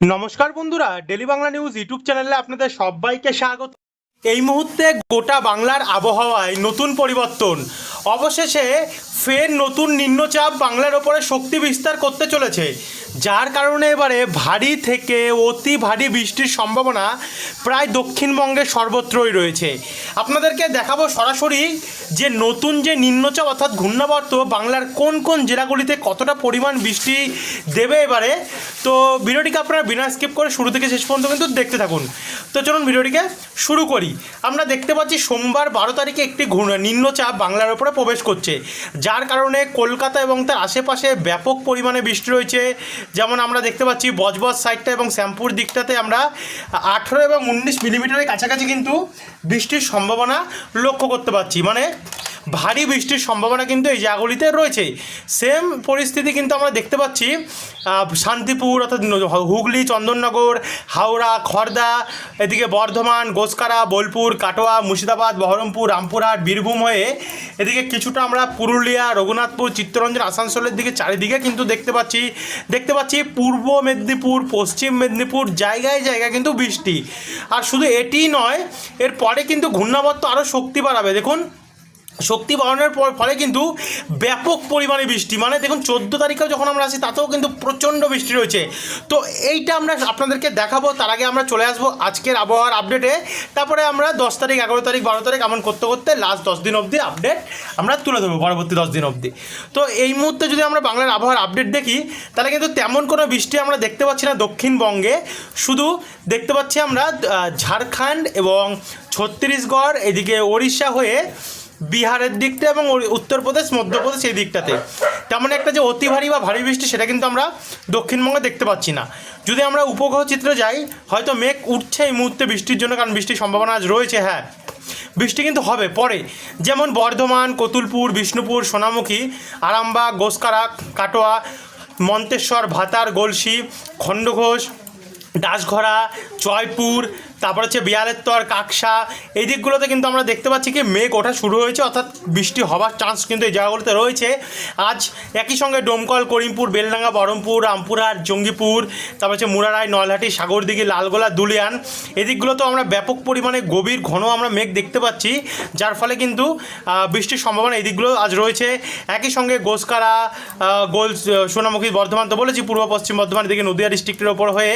নমস্কার বন্ধুরা, daily Bangla news YouTube চ্যানেলে আপনাদের সবাইকে স্বাগত। এই মুহূর্তে গোটা বাংলার আবহাওয়ায় নতুন পরিবর্তন। অবশেষে ফের নতুন নিম্নচাপ বাংলার ওপরে শক্তি বিস্তার করতে চলেছে। যার কারণে এবারে ভারী থেকে অতি ভারী বৃষ্টির সম্ভাবনা প্রায় দক্ষিণবঙ্গে সর্বত্রই রয়েছে। আপনাদেরকে দেখাবো সরাসরি যে নতুন যে নিম্নচাপ অর্থাৎ ঘূর্ণাবর্ত বাংলার কোন কোন জেলাগুলিতে কতটা পরিমাণ বৃষ্টি দেবে এবারে। তো ভিডিওটিকে আপনারা বিনা স্কিপ করে শুরু থেকে শেষ পর্যন্ত কিন্তু দেখতে থাকুন। তো চলুন ভিডিওটিকে শুরু করি। আমরা দেখতে পাচ্ছি সোমবার বারো তারিখে একটি নিম্নচাপ বাংলার ওপরে প্রবেশ করছে। যার কারণে কলকাতা এবং তার আশেপাশে ব্যাপক পরিমাণে বৃষ্টি রয়েছে। যেমন আমরা দেখতে পাচ্ছি বজবজ সাইডটা এবং শ্যামপুর দিকটাতে আমরা আঠেরো এবং উনিশ মিলিমিটারের কাছাকাছি কিন্তু বৃষ্টির সম্ভাবনা লক্ষ্য করতে পারছি। মানে ভারী বৃষ্টির সম্ভাবনা কিন্তু এই জায়গাগুলিতে রয়েছে। সেম পরিস্থিতি কিন্তু আমরা দেখতে পাচ্ছি শান্তিপুর অর্থাৎ হুগলি, চন্দননগর, হাওড়া খড়দা এদিকে বর্ধমান, গোসকারা, বোলপুর, কাটোয়া, মুর্শিদাবাদ, বহরমপুর, রামপুরহাট, বীরভূম হয়ে এদিকে কিছুটা আমরা পুরুলিয়া, রঘুনাথপুর, চিত্তরঞ্জন, আসানসোলের দিকে চারিদিকে কিন্তু দেখতে পাচ্ছি। দেখতে পাচ্ছি পূর্ব মেদিনীপুর, পশ্চিম মেদিনীপুর, জায়গায় জায়গায় কিন্তু বৃষ্টি। আর শুধু এটিই নয় এর পরে কিন্তু ঘূর্ণাবর্ত আরও শক্তি বাড়াবে। দেখুন শক্তি বাড়ানোর পর ফলে কিন্তু ব্যাপক পরিমাণে বৃষ্টি। মানে দেখুন, চোদ্দ তারিখেও যখন আমরা আসি, তাতেও কিন্তু প্রচণ্ড বৃষ্টি রয়েছে। তো এইটা আমরা আপনাদেরকে দেখাবো, তার আগে আমরা চলে আসব আজকের আবহাওয়ার আপডেটে তারপরে আমরা দশ তারিখ, এগারো তারিখ, বারো তারিখ এমন করতে করতে লাস্ট দশ দিন অবধি আপডেট আমরা তুলে ধরবো, পরবর্তী দশ দিন অবধি। তো এই মুহূর্তে যদি আমরা বাংলার আবহাওয়ার আপডেট দেখি, তাহলে কিন্তু তেমন কোনো বৃষ্টি আমরা দেখতে পাচ্ছি না দক্ষিণবঙ্গে। শুধু দেখতে পাচ্ছি আমরা ঝাড়খণ্ড এবং ছত্তিশগড়, এদিকে ওড়িশা হয়ে বিহারের দিকটা এবং উত্তরপ্রদেশ, মধ্যপ্রদেশ এই দিকটাতে। তেমন একটা যে অতি ভারী বা ভারী বৃষ্টি, সেটা কিন্তু আমরা দক্ষিণবঙ্গে দেখতে পাচ্ছি না। যদি আমরা উপগ্রহ চিত্রে যাই, হয়তো মেঘ উঠছে এই মুহূর্তে বৃষ্টির জন্য, কারণ বৃষ্টির সম্ভাবনা আজ রয়েছে হ্যাঁ। বৃষ্টি কিন্তু হবে পরে। যেমন বর্ধমান, কতুলপুর, বিষ্ণুপুর, সোনামুখী, আরামবাগ গোসকারা কাটোয়া, মন্তেশ্বর, ভাতার, গলসি, খণ্ডঘোষ দাসঘরা জয়পুর তারপর হচ্ছে বিয়ালেত্তর কাকসা, এই দিকগুলোতে কিন্তু আমরা দেখতে পাচ্ছি কি মেঘ ওঠা শুরু হয়েছে, অর্থাৎ বৃষ্টি হওয়ার চান্স কিন্তু এই জায়গাগুলোতে রয়েছে। আজ একই সঙ্গে ডোমকল, করিমপুর, বেলডাঙ্গা, বহরমপুর, রামপুরহাট, জঙ্গিপুর, তারপর হচ্ছে মুরারাই, নলহাটি, সাগরদিঘি, লালগোলা, দুলিয়ান এদিকগুলোতেও আমরা ব্যাপক পরিমাণে গভীর ঘন আমরা মেঘ দেখতে পাচ্ছি, যার ফলে কিন্তু বৃষ্টির সম্ভাবনা এই দিকগুলো আজ রয়েছে। একই সঙ্গে গোসকারা গোল সোনামুখী বর্ধমান তো বলেছি, পূর্ব পশ্চিম বর্ধমান এদিকে নদিয়া ডিস্ট্রিক্টের ওপর হয়ে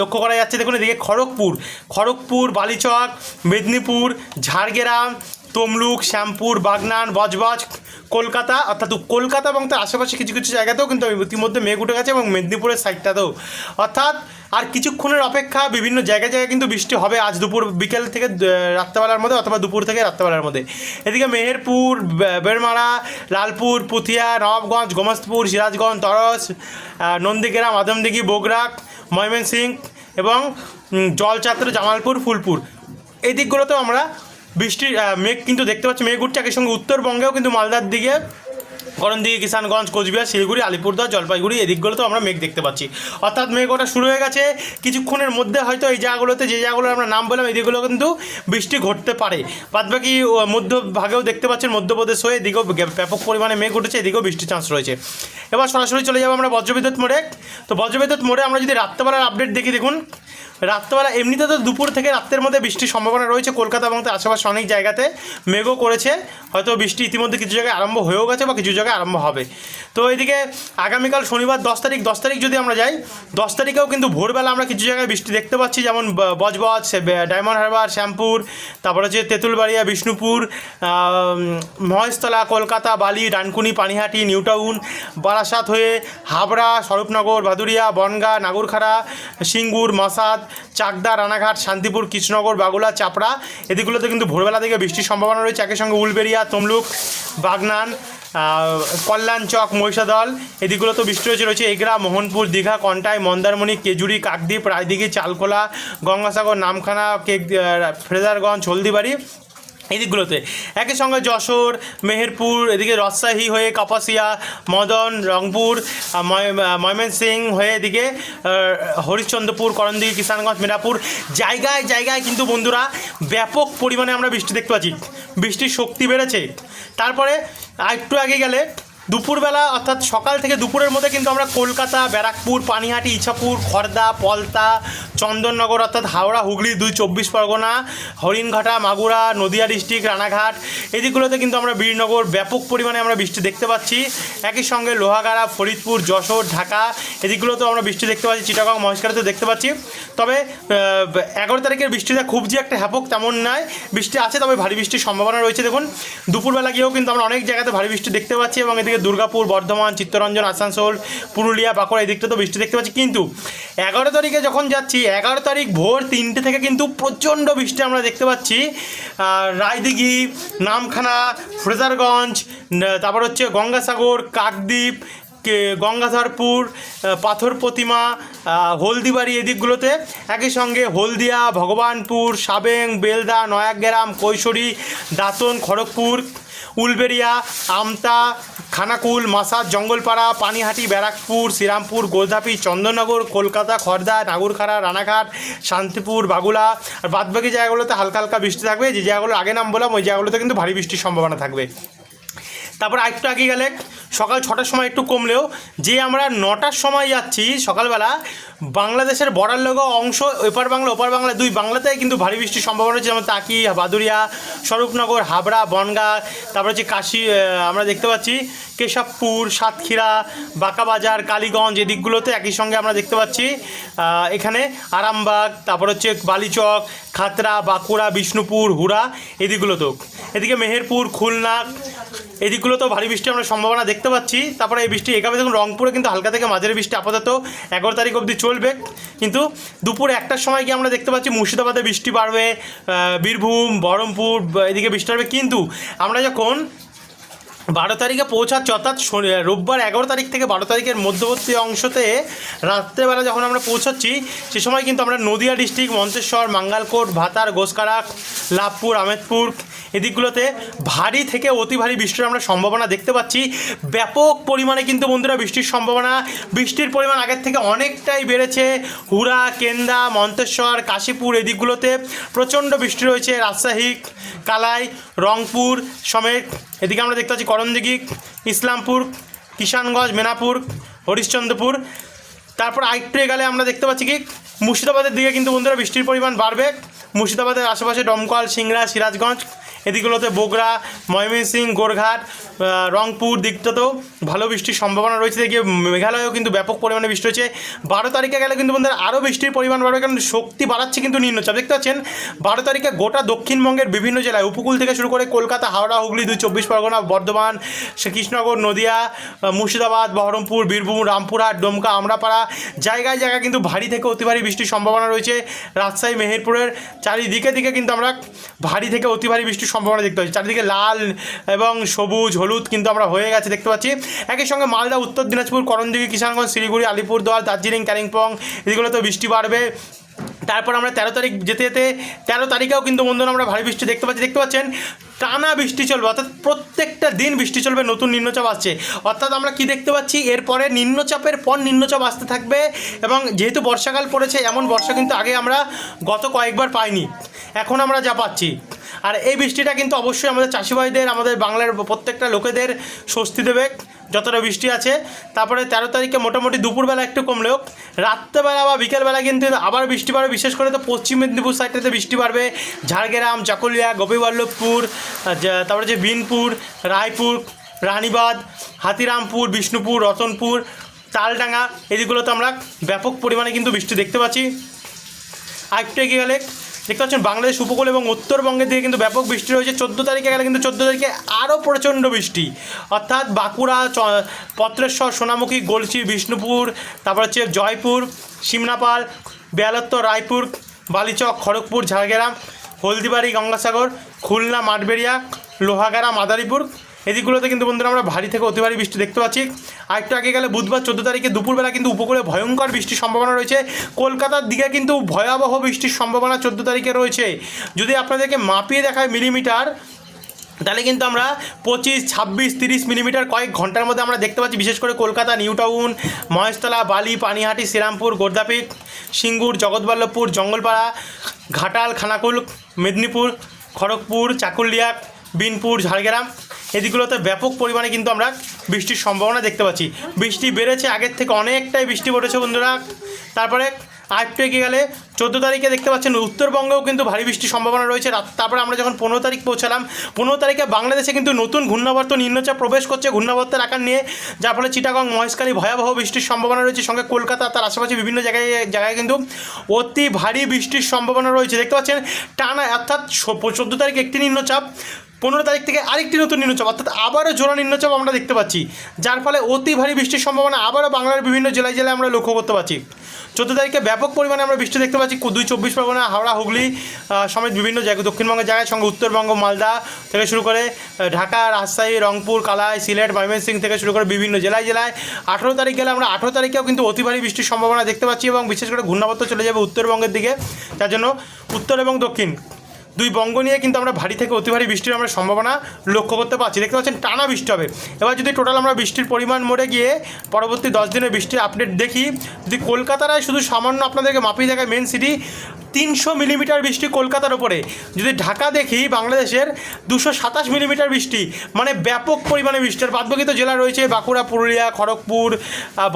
লক্ষ্য করা যাচ্ছে, দেখুন এদিকে খড়গপুর খড়গপুর, বালিচক, মেদিনীপুর, ঝাড়গ্রাম, তমলুক, শ্যামপুর, বাগনান, বজবজ, কলকাতা, অর্থাৎ কলকাতা এবং তার আশেপাশে কিছু কিছু জায়গাতেও কিন্তু আমি ইতিমধ্যে মেঘ উঠে গেছে এবং মেদিনীপুরের সাইডটাতেও অর্থাৎ আর কিছুক্ষণের অপেক্ষা বিভিন্ন জায়গায় জায়গায় কিন্তু বৃষ্টি হবে আজ দুপুর বিকেল থেকে রাত্রেবেলার মধ্যে অথবা দুপুর থেকে রাত্রেবেলার মধ্যে। এদিকে মেহেরপুর, বে- বেড়মারা, লালপুর, পুথিয়া, নবাবগঞ্জ গোমস্তপুর সিরাজগঞ্জ, তরস নন্দীগ্রাম আদমদিঘি বগুড়া, ময়মনসিংহ এবং জলচাত্র জামালপুর, ফুলপুর। এই দিকগুলোতেও আমরা বৃষ্টির মেঘ কিন্তু দেখতে পাচ্ছি। মেঘ উঠছে একই সঙ্গে উত্তরবঙ্গেও কিন্তু মালদার দিকে করণদিঘি কিষানগঞ্জ কোচবিহার শিলিগুড়ি আলিপুরদুয়ার জলপাইগুড়ি এদিকগুলোতেও আমরা মেঘ দেখতে পাচ্ছি। অর্থাৎ মেঘ ওটা শুরু হয়ে গেছে কিছুক্ষণের মধ্যে হয়তো এই জায়গাগুলোতে যে জায়গাগুলো আমরা নাম বললাম এই দিকগুলো কিন্তু বৃষ্টি ঘটতে পারে। বাদবাকি মধ্যভাগেও দেখতে পাচ্ছেন মধ্যপ্রদেশ হয়ে এদিকেও ব্যাপক পরিমাণে মেঘ উঠেছে, এদিকেও বৃষ্টির চান্স রয়েছে। এবার সরাসরি চলে যাব আমরা বজ্রবিদ্যুৎ মোড়ে। তো বজ্রবিদ্যুৎ মোড়ে আমরা যদি রাত্রেবেলার আপডেট দেখি দেখুন রাত্রেবেলা এমনিতে তো দুপুর থেকে রাত্রের মধ্যে বৃষ্টির সম্ভাবনা রয়েছে কলকাতা এবং তার আশেপাশে অনেক জায়গাতে মেঘও করেছে। হয়তো বৃষ্টি ইতিমধ্যে কিছু জায়গায় আরম্ভ হয়েও গেছে বা কিছু জায়গায় আরম্ভ হবে। তো এদিকে আগামীকাল শনিবার দশ তারিখ দশ তারিখ যদি আমরা যাই, দশ তারিখেও কিন্তু ভোরবেলা আমরা কিছু জায়গায় বৃষ্টি দেখতে পাচ্ছি, যেমন বজবজ ডায়মন্ড হারবার, শ্যামপুর, তারপর হচ্ছে তেঁতুলবাড়িয়া, বিষ্ণুপুর মহেশতলা, কলকাতা, বালি, ডানকুনি, পানিহাটি, নিউটাউন, বারাসাত হয়ে হাবড়া, স্বরূপনগর, ভাদুরিয়া, বনগা, নাগরখাড়া, সিঙ্গুর মাসাদ চাকদা, রানাঘাট, শান্তিপুর, কৃষ্ণনগর, বাগুলা, চাপড়া। এদিকগুলোতে কিন্তু ভোরবেলা থেকে বৃষ্টির সম্ভাবনা রয়েছে। একই সঙ্গে উলবেরিয়া তমলুক, বাগনান কল্যাণচক মহিষাদল চক তো বৃষ্টি হয়েছে রয়েছে এগরা, মোহনপুর, দীঘা, কন্টাই, মন্দারমণি, কেজুরি, কাকদ্বীপ, রায়দিঘি, চালকোলা, গঙ্গাসাগর, নামখানা, কেক ফ্রেজারগঞ্জ, হলদিবাড়ি এই দিকগুলোতে একই সঙ্গে যশোর, মেহেরপুর, এদিকে রাজশাহী হয়ে কাপাসিয়া, মদন, রংপুর ময়- ময়মনসিং হয়ে এদিকে হরিশ্চন্দ্রপুর, করণদিঘি, কিষানগঞ্জ, মিনাপুর। জায়গায় জায়গায় কিন্তু বন্ধুরা ব্যাপক পরিমাণে আমরা বৃষ্টি দেখতে পাচ্ছি। বৃষ্টির শক্তি বেড়েছে। তারপরে একটু আগে গেলে দুপুরবেলা, অর্থাৎ সকাল থেকে দুপুরের মধ্যে কিন্তু আমরা কলকাতা, ব্যারাকপুর, পানিহাটি, ইছাপুর, খর্দা, পলতা, চন্দননগর, অর্থাৎ হাওড়া, হুগলি, দুই চব্বিশ পরগনা, হরিণঘাটা, মাগুরা, নদিয়া ডিস্ট্রিক্ট, রানাঘাট এই দিকগুলোতে কিন্তু আমরা বীরনগর ব্যাপক পরিমাণে আমরা বৃষ্টি দেখতে পাচ্ছি। একই সঙ্গে লোহাগাড়া, ফরিদপুর, যশোর, ঢাকা এদিকগুলোতেও আমরা বৃষ্টি দেখতে পাচ্ছি, চিটাগং, মহেশখালীতেও দেখতে পাচ্ছি। তবে এগারো তারিখের বৃষ্টিটা খুব যে একটা হ্যাপক তেমন নয়। বৃষ্টি আছে, তবে ভারী বৃষ্টির সম্ভাবনা রয়েছে। দেখুন, দুপুরবেলা গিয়েও কিন্তু আমরা অনেক জায়গাতে ভারী বৃষ্টি দেখতে পাচ্ছি এবং এদিকে দুর্গাপুর, বর্ধমান, চিত্তরঞ্জন, আসানসোল, পুরুলিয়া, বাঁকুড়া এই দিকটা তো বৃষ্টি দেখতে পাচ্ছি। কিন্তু এগারো তারিখে যখন যাচ্ছি, এগারো তারিখ ভোর তিনটে থেকে কিন্তু প্রচণ্ড বৃষ্টি আমরা দেখতে পাচ্ছি। রায়দিঘি নামখানা ফ্রেজারগঞ্জ তারপর হচ্ছে গঙ্গাসাগর, কাকদ্বীপ গঙ্গাধরপুর পাথর প্রতিমা হলদিবাড়ি এদিকগুলোতে একই সঙ্গে হলদিয়া, ভগবানপুর, সাবেং, বেলদা, নয়াগ্রাম, কৈশোরী, দাঁতন, খড়গপুর উলবেড়িয়া, আমতা, খানাকুল, মাসাদ, জঙ্গলপাড়া, পানিহাটি, ব্যারাকপুর, শ্রীরামপুর, গোলধাপি, চন্দননগর, কলকাতা, খর্দা, নাগুরখাড়া, রানাঘাট, শান্তিপুর, বাগুলা। আর বাদবাকি জায়গাগুলোতে হালকা হালকা বৃষ্টি থাকবে। যে জায়গাগুলো আগে নাম বললাম, ওই জায়গাগুলোতে কিন্তু ভারী বৃষ্টির সম্ভাবনা থাকবে। তারপর আরেকটু আগে গেলে, সকাল ছটার সময় একটু কমলেও, যে আমরা নটার সময় যাচ্ছি সকালবেলা, বাংলাদেশের বর্ডার লগো অংশ এপার বাংলা, ওপার বাংলা দুই বাংলাতেই কিন্তু ভারী বৃষ্টির সম্ভাবনা রয়েছে, যেমন তাকি, বাদুরিয়া, স্বরূপনগর, হাবড়া, বনগা, তারপর হচ্ছে কাশি আমরা দেখতে পাচ্ছি কেশবপুর, সাতক্ষীরা, বাঁকাবাজার, কালীগঞ্জ এই দিকগুলোতে একই সঙ্গে আমরা দেখতে পাচ্ছি এখানে আরামবাগ, তারপর হচ্ছে বালিচক, খাতরা, বাঁকুড়া, বিষ্ণুপুর, হুড়া এদিকগুলোতেও এদিকে মেহেরপুর, খুলনা এই তো ভারী বৃষ্টি আমরা সম্ভাবনা দেখতে পাচ্ছি। তারপরে এই বৃষ্টি এখানে দেখুন, রংপুরে কিন্তু হালকা থেকে মাঝারি বৃষ্টি আপাতত এগারো তারিখ অবধি চলবে। কিন্তু দুপুর একটার সময় গিয়ে আমরা দেখতে পাচ্ছি মুর্শিদাবাদে বৃষ্টি বাড়বে বীরভূম, বহরমপুর, এদিকে বৃষ্টি কিন্তু আমরা যখন বারো তারিখে পৌঁছাচ্ছি অর্থাৎ রোববার এগারো তারিখ থেকে বারো তারিখের মধ্যবর্তী অংশতে রাত্রেবেলা যখন আমরা পৌঁছাচ্ছি, সে সময় কিন্তু আমরা নদিয়া ডিস্ট্রিক্ট, মন্তেশ্বর, মাঙ্গালকোট, ভাতার গোসকারা লাভপুর, আমেদপুর এদিকগুলোতে ভারী থেকে অতি ভারী বৃষ্টির আমরা সম্ভাবনা দেখতে পাচ্ছি। ব্যাপক পরিমাণে কিন্তু বন্ধুরা বৃষ্টির সম্ভাবনা। বৃষ্টির পরিমাণ আগের থেকে অনেকটাই বেড়েছে। হুড়া, কেন্দা, মন্তেশ্বর, কাশীপুর এদিকগুলোতে প্রচণ্ড বৃষ্টি রয়েছে। রাজশাহী, কালাই, রংপুর সমেত এদিকে আমরা দেখতে পাচ্ছি করণদিঘি ইসলামপুর, কিষানগঞ্জ, মেনাপুর, হরিশ্চন্দ্রপুর। তারপর আরেকটু গেলে আমরা দেখতে পাচ্ছি কি, মুর্শিদাবাদের দিকে কিন্তু বন্ধুরা বৃষ্টির পরিমাণ বাড়বে। মুর্শিদাবাদের আশেপাশে ডমকল, সিংড়া, সিরাজগঞ্জ এদিকগুলোতে বগুড়া ময়মনসিংহ গোরঘাট রংপুর দিকটাতেও ভালো বৃষ্টির সম্ভাবনা রয়েছে। দেখি মেঘালয়েও কিন্তু ব্যাপক পরিমাণে বৃষ্টি হচ্ছে। বারো তারিখে গেলে কিন্তু বন্ধুরা আরও বৃষ্টির পরিমাণ বাড়বে, কারণ শক্তি বাড়াচ্ছে কিন্তু নিম্নচাপ। দেখতে পাচ্ছেন, বারো তারিখে গোটা দক্ষিণবঙ্গের বিভিন্ন জেলায়, উপকূল থেকে শুরু করে কলকাতা, হাওড়া, হুগলি, দুই চব্বিশ পরগনা, বর্ধমান কৃষ্ণনগর, নদিয়া মুর্শিদাবাদ, বহরমপুর, বীরভূম, রামপুরহাট, ডোমকা, আমরাপাড়া জায়গায় জায়গায় কিন্তু ভারী থেকে অতি ভারী বৃষ্টির সম্ভাবনা রয়েছে। রাজশাহী, মেহেরপুরের চারিদিকে দিকে কিন্তু আমরা ভারী থেকে অতি ভারী বৃষ্টির সম্ভাবনা দেখতে পাচ্ছি। চারিদিকে লাল এবং সবুজ, হলুদ কিন্তু আমরা হয়ে গেছে দেখতে পাচ্ছি। একই সঙ্গে মালদা, উত্তর দিনাজপুর, করণদিঘি কিষানগঞ্জ শিলিগুড়ি, আলিপুরদুয়ার, দার্জিলিং কালিম্পং এদিকগুলোতেও বৃষ্টি বাড়বে। তারপর আমরা তেরো তারিখ যেতে যেতে তেরো তারিখেও কিন্তু বন্ধুরা আমরা ভারী বৃষ্টি দেখতে পাচ্ছি। দেখতে পাচ্ছেন, টানা বৃষ্টি চলবে, অর্থাৎ প্রত্যেকটা দিন বৃষ্টি চলবে, নতুন নিম্নচাপ আসছে। অর্থাৎ আমরা কি দেখতে পাচ্ছি, এরপরে নিম্নচাপের পর নিম্নচাপ আসতে থাকবে এবং যেহেতু বর্ষাকাল পড়েছে, এমন বর্ষা কিন্তু আগে আমরা গত কয়েকবার পাইনি। এখন আমরা যা পাচ্ছি। আর এই বৃষ্টিটা কিন্তু অবশ্যই আমাদের চাষি ভাইদের আমাদের বাংলার প্রত্যেকটা লোকেদের স্বস্তি দেবে যতটা বৃষ্টি আছে। তারপরে তেরো তারিখে মোটামুটি দুপুরবেলা একটু কমলেও, রাত্রেবেলা বা বিকেলবেলা কিন্তু আবার বৃষ্টি বাড়বে, বিশেষ করে তো পশ্চিম মেদিনীপুর সাইডটাতে বৃষ্টি বাড়বে। ঝাড়গ্রাম, চাকুলিয়া, গোপীবল্লভপুর তারপরে যে বিনপুর, রায়পুর, রানীবাঁধ, হাতিরামপুর, বিষ্ণুপুর, রতনপুর, তালডাঙ্গা এদিকগুলোতে আমরা ব্যাপক পরিমাণে কিন্তু বৃষ্টি দেখতে পাচ্ছি। আরেকটু এগিয়ে গেলে দেখতে পাচ্ছেন বাংলাদেশ উপকূল এবং উত্তরবঙ্গের দিকে কিন্তু ব্যাপক বৃষ্টি রয়েছে। চোদ্দ তারিখে গেলে কিন্তু চোদ্দ তারিখে আরও প্রচণ্ড বৃষ্টি। অর্থাৎ বাঁকুড়া পত্রেশ্বর, সোনামুখী গলসি বিষ্ণুপুর, তারপর হচ্ছে জয়পুর, সিমনাপাল বেয়ালত্তর রায়পুর, বালিচক, খড়গপুর, ঝাড়গ্রাম, হলদিবাড়ি, গঙ্গাসাগর, খুলনা, মাঠবেড়িয়া, লোহাগাড়া, মাদারীপুর এদিকগুলোতে কিন্তু বন্ধুরা আমরা ভারী থেকে অতি ভারী বৃষ্টি দেখতে পাচ্ছি। আর একটু আগে গেলে বুধবার চোদ্দ তারিখে দুপুরবেলা কিন্তু উপকূলে ভয়ঙ্কর বৃষ্টির সম্ভাবনা রয়েছে। কলকাতার দিকে কিন্তু ভয়াবহ বৃষ্টির সম্ভাবনা চোদ্দ তারিখে রয়েছে। যদি আপনাদেরকে মাপিয়ে দেখায় মিলিমিটার, তাহলে কিন্তু আমরা পঁচিশ, ছাব্বিশ, তিরিশ মিলিমিটার কয়েক ঘণ্টার মধ্যে আমরা দেখতে পাচ্ছি। বিশেষ করে কলকাতা, নিউ টাউন, মহেশতলা, বালি, পানিহাটি, শ্রীরামপুর গোর্দাপিক সিঙ্গুর, জগৎবল্লভপুর, জঙ্গলপাড়া, ঘাটাল, খানাকুল, মেদিনীপুর, খড়গপুর, চাকুলিয়া, বিনপুর, ঝাড়গ্রাম। এদিকগুলোতে ব্যাপক পরিমাণে কিন্তু আমরা বৃষ্টির সম্ভাবনা দেখতে পাচ্ছি। বৃষ্টি বেড়েছে, আগের থেকে অনেকটাই বৃষ্টি পড়েছে বন্ধুরা। তারপরে আরেকটু এগিয়ে গেলে চোদ্দ তারিখে দেখতে পাচ্ছেন উত্তরবঙ্গেও কিন্তু ভারী বৃষ্টির সম্ভাবনা রয়েছে। তারপরে আমরা যখন পনেরো তারিখ পৌঁছালাম, পনেরো তারিখে বাংলাদেশে কিন্তু নতুন ঘূর্ণাবর্ত নিম্নচাপ প্রবেশ করছে ঘূর্ণাবর্তের আকার নিয়ে, যার ফলে চিটাগং, মহেশখালী ভয়াবহ বৃষ্টির সম্ভাবনা রয়েছে। সঙ্গে কলকাতা, তার আশেপাশে বিভিন্ন জায়গায় জায়গায় কিন্তু অতি ভারী বৃষ্টির সম্ভাবনা রয়েছে। দেখতে পাচ্ছেন টানা, অর্থাৎ চোদ্দ তারিখ একটি নিম্নচাপ। পনেরো তারিখ থেকে আরেকটি নতুন নিম্নচাপ, অর্থাৎ আবারও জোড়া নিম্নচাপ আমরা দেখতে পাচ্ছি। যার ফলে অতি ভারী বৃষ্টির সম্ভাবনা আবারও বাংলার বিভিন্ন জেলায় জেলায় আমরা লক্ষ্য করতে পারছি। চোদ্দ তারিখে ব্যাপক পরিমাণে আমরা বৃষ্টি দেখতে পাচ্ছি। দুই চব্বিশ পরগনা, হাওড়া, হুগলি সমেত বিভিন্ন জায়গায়। দক্ষিণবঙ্গের জায়গায় সঙ্গে উত্তরবঙ্গ, মালদা থেকে শুরু করে ঢাকা, রাজশাহী, রংপুর, কালাই, সিলেট ময়মনসিং থেকে শুরু করে বিভিন্ন জেলায় জেলায়। আঠেরো তারিখ গেলে আমরা আঠেরো তারিখেও কিন্তু অতি ভারী বৃষ্টির সম্ভাবনা দেখতে পাচ্ছি এবং বিশেষ করে ঘূর্ণাবর্ত চলে যাবে উত্তরবঙ্গের দিকে। তার জন্য উত্তর এবং দক্ষিণ দুই বঙ্গ নিয়ে কিন্তু আমরা ভারী থেকে অতি ভারী বৃষ্টির আমরা সম্ভাবনা লক্ষ্য করতে পারছি। দেখতে পাচ্ছেন, টানা বৃষ্টি হবে। এবার যদি টোটাল আমরা বৃষ্টির পরিমাণ মরে গিয়ে পরবর্তী দশ দিনের বৃষ্টির আপডেট দেখি, যদি কলকাতায় শুধু সামান্য আপনাদেরকে মাপিয়ে দেখায় মেন সিটি তিনশো মিলিমিটার বৃষ্টি কলকাতার ওপরে যদি ঢাকা দেখি, বাংলাদেশের দুশো সাতাশ মিলিমিটার বৃষ্টি মানে ব্যাপক পরিমাণে বৃষ্টি। আর বাদবাকি তো জেলা রয়েছে, বাঁকুড়া, পুরুলিয়া, খড়গপুর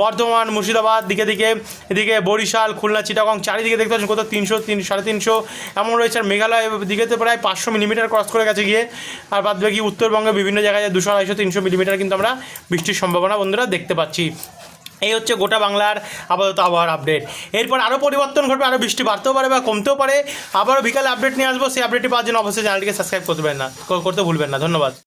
বর্ধমান, মুর্শিদাবাদ, দিকে দিকে, এদিকে বরিশাল, খুলনা, চিটাগং, চারিদিকে দেখতে পাচ্ছেন কোথাও তিনশো, তিন, সাড়ে তিনশো, এমন রয়েছে। আর মেঘালয় দিকে প্রায় পাঁচশো মিলিমিটার ক্রস করে গেছে গিয়ে, আর বাদ বাকি উত্তরবঙ্গে বিভিন্ন জায়গায় দুশো আড়াইশো তিনশো মিলিমিটার কিন্তু আমরা বৃষ্টির সম্ভাবনা বন্ধুরা দেখতে পাচ্ছি। এই হচ্ছে গোটা বাংলার আপাতত আবহাওয়ার আপডেট এরপর আরও পরিবর্তন ঘটবে আরও বৃষ্টি বাড়তেও পারে বা কমতেও পারে। আবারও বিকালে আপডেট নিয়ে আসব, সেই আপডেটটি পাওয়ার জন্য অবশ্যই চ্যানেলটিকে সাবস্ক্রাইব করতে না করতে ভুলবেন না। ধন্যবাদ।